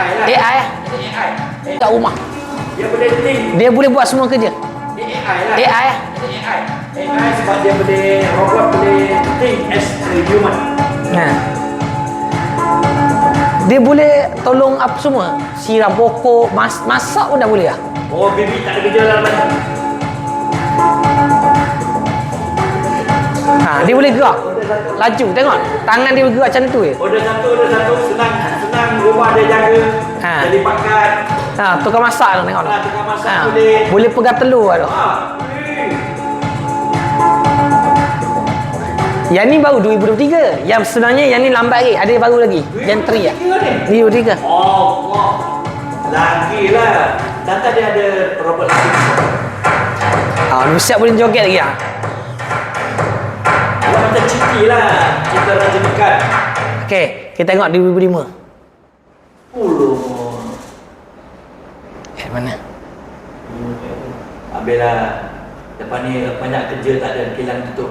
AI lah. AI eh? AI. Kat rumah. Dia boleh think. Dia boleh buat semua kerja. Dia AI lah. AI eh? AI. AI sebab dia boleh robot boleh think as a human. Ha. Dia boleh tolong apa semua. Siram pokok, mas masak pun dah boleh lah. Oh, baby tak ada kerja lah lagi. Ha, dia boleh gerak. Laju tengok. Tangan dia bergerak macam tu je. Order satu, order satu, senang senang rumah dia jaga. Ha. Jadi pakat. Ha, tukar masak tu tengok tu. Ha, tukar masak Ha, boleh. boleh pegang telur tu. Ha. Yang ni baru 2023. Yang sebenarnya yang ni lambat lagi. Ada yang baru lagi. Yang 3 lah. Tiga ni? 2023. Oh, wah. Lagi lah. Dan tadi ada robot lagi. Ha, ni siap boleh joget lagi ah. Dia macam citi lah. Kita raja dekat. Okey, kita tengok 2005. Uluh. Eh, mana? Habislah. Lepas ni banyak kerja tak ada kilang tutup.